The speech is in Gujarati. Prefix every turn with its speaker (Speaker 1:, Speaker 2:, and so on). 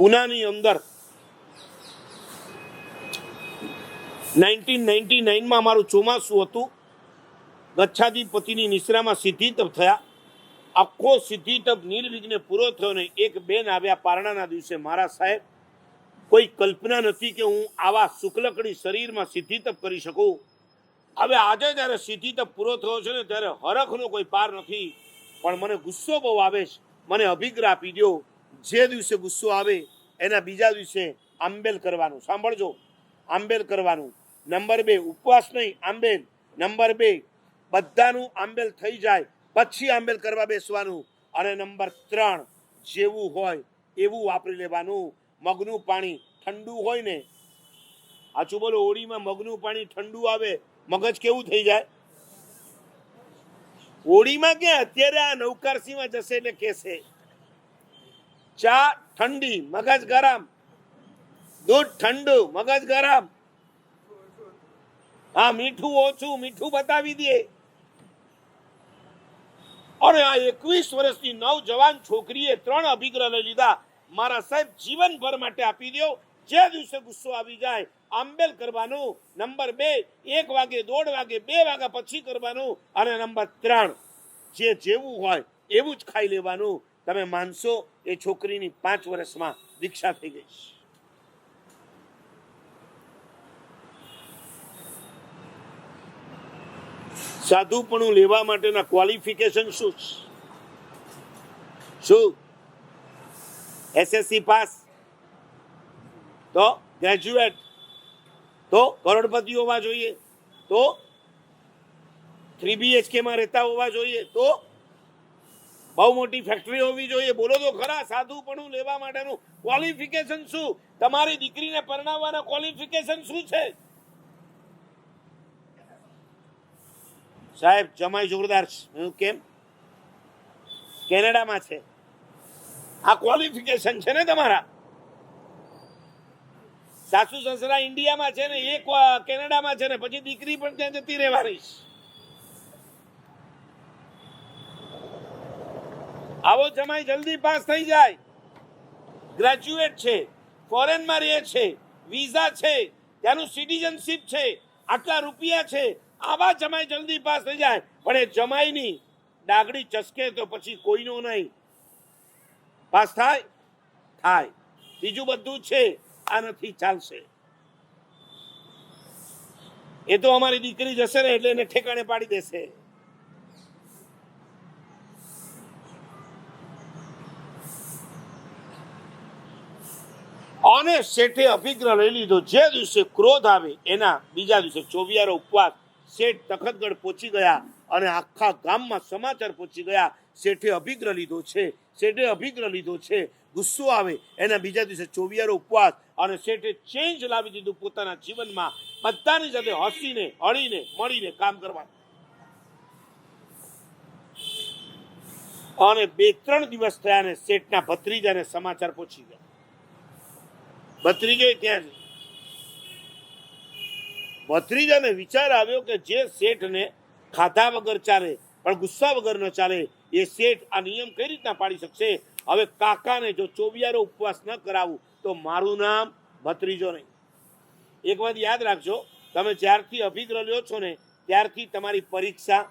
Speaker 1: પુનાની અંદર નાઇન્ટીન નાઇન્ટી નાઇનમાં મારું ચોમાસું હતું. ગચ્છાધિપતિની નિશ્રામાં સિદ્ધિતપ થયા. આખો સિદ્ધિતપ નિર્વિઘ્ને પૂરો થયો ને એક બેન આવ્યા પારણાના દિવસે મારા સાહેબ. કોઈ કલ્પના નથી કે હું આવા શુક્લકડી શરીરમાં સિદ્ધિતપ કરી શકું. હવે આજે જ્યારે સિદ્ધિતપ પૂરો થયો છે ને ત્યારે હરખનો કોઈ પાર નથી. પણ મને ગુસ્સો બહુ આવે છે. મને અભિગ્રહ આપી દો જે દિવસે ગુસ્સો આવે, એના બીજા દિવસે આંબેલ કરવાનું. સાંભળજો. આંબેલ કરવાનું. નંબર બે, ઉપવાસ નહીં, આંબેલ. નંબર બે, બધાનું આંબેલ થઈ જાય, પછી આંબેલ કરવા બેસવાનું. અને નંબર ત્રણ, જેવું હોય એવું વાપરી લેવાનું. મગનું પાણી ઠંડુ હોય ને આચું બોલો, હોળીમાં મગનું પાણી ઠંડુ આવે, મગજ કેવું થઈ જાય? હોળીમાં ક્યાં? અત્યારે આ નૌકારસીમાં જશે એટલે કહેશે. ચા ઠંડી, મગજ ગરમ. દૂધ ઠંડુ, મગજ ગરમ. હા, મીઠું ઓછું, મીઠું બતાવી દે. અને આ એકવીસ વર્ષની નવજવાન છોકરીએ ત્રણ અભિગ્રહ લીધા. મારા સાહેબ જીવનભર માટે આપી દો. જે દિવસે ગુસ્સો આવી જાય, આંબેલ કરવાનું. નંબર બે, એક વાગે, દોઢ વાગે, બે વાગ્યા પછી કરવાનું. અને નંબર ત્રણ, જે જેવું હોય, એવું જ ખાઈ લેવાનું. તમે માનશો એ છોકરીની પાંચ વર્ષમાં દીક્ષા થઈ ગઈ. સાધુપણું લેવા માટેના ક્વોલિફિકેશન શું? શું? SSC pass? તો ગ્રેજ્યુએટ તો કરોડપતિ હોવા જોઈએ? તો થ્રી બીએચકે માં રહેતા હોવા જોઈએ? તો બહુ મોટી ફેક્ટરી હોવી જોઈએ. બોલો તો ખરા, સાધુપણું લેવા માટેનું ક્વોલિફિકેશન શું? તમારી દીકરીને પરણાવવાના ક્વોલિફિકેશન શું છે? સાહેબ, જમાઈ જોરદાર કેમ? કેનેડામાં છે. આ ક્વોલિફિકેશન છે ને તમારા? સાસુ, સસરા ઇન્ડિયામાં છે ને વા- કેનેડામાં છે ને, પછી દીકરી પણ ત્યાં જતી રહેવાની છે. આવો જમાઈ જલ્દી પાસ થઈ જાય. ગ્રેજ્યુએટ છે ફોરેનમાં રહે છે વિઝા છે, ત્યાંનું સિટીઝનશીપ છે, આટલા રૂપિયા છે, આવા જમાઈ જલ્દી પાસ થઈ જાય. પણ એ જમાઈની ડાગડી ચસકે તો પછી કોઈનો નહીં. પાસ થાય? થાય. બીજું બધું છે, આ નથી, ચાલશે. એ તો અમારી દીકરી જશે ને એટલે એને ઠેકાણે પાડી દેશે. અને શેઠે અભિગ્રહ લઈ લીધો. જે દિવસે ક્રોધ આવે, એના બીજા દિવસે ચોવિયારો ઉપવાસ, શેઠ તખતગઢ પહોંચી ગયા અને આખા ગામમાં સમાચાર પહોંચી ગયા. શેઠે અભિગ્રહ લીધો છે, શેઠે અભિગ્રહ લીધો છે. ગુસ્સો આવે, એના બીજા દિવસે ચોવિયારો ઉપવાસ અને શેઠે ચેન્જ લાવી દીધું પોતાના જીવનમાં. બધાની સાથે હસીને, હળીને, મળીને કામ કરવા અને બે ત્રણ દિવસ થયા ને શેઠના ભત્રીજાને સમાચાર પહોંચી ગયા. ભત્રીજો ત્યાં છે ભત્રીજાને વિચાર આવ્યો કે જે શેઠને ખાધા વગર ચાલે, પણ ગુસ્સા વગર ન ચાલે, એ શેઠ આ નિયમ કઈ રીતના પાડી શકશે? હવે કાકાને જો ચોવિયારો ઉપવાસ ન કરાવું, તો મારું નામ ભત્રીજો નહીં. એક વાત યાદ રાખજો, તમે જ્યારથી અભિગ્રહ લ્યો છો ને, ત્યારથી તમારી પરીક્ષા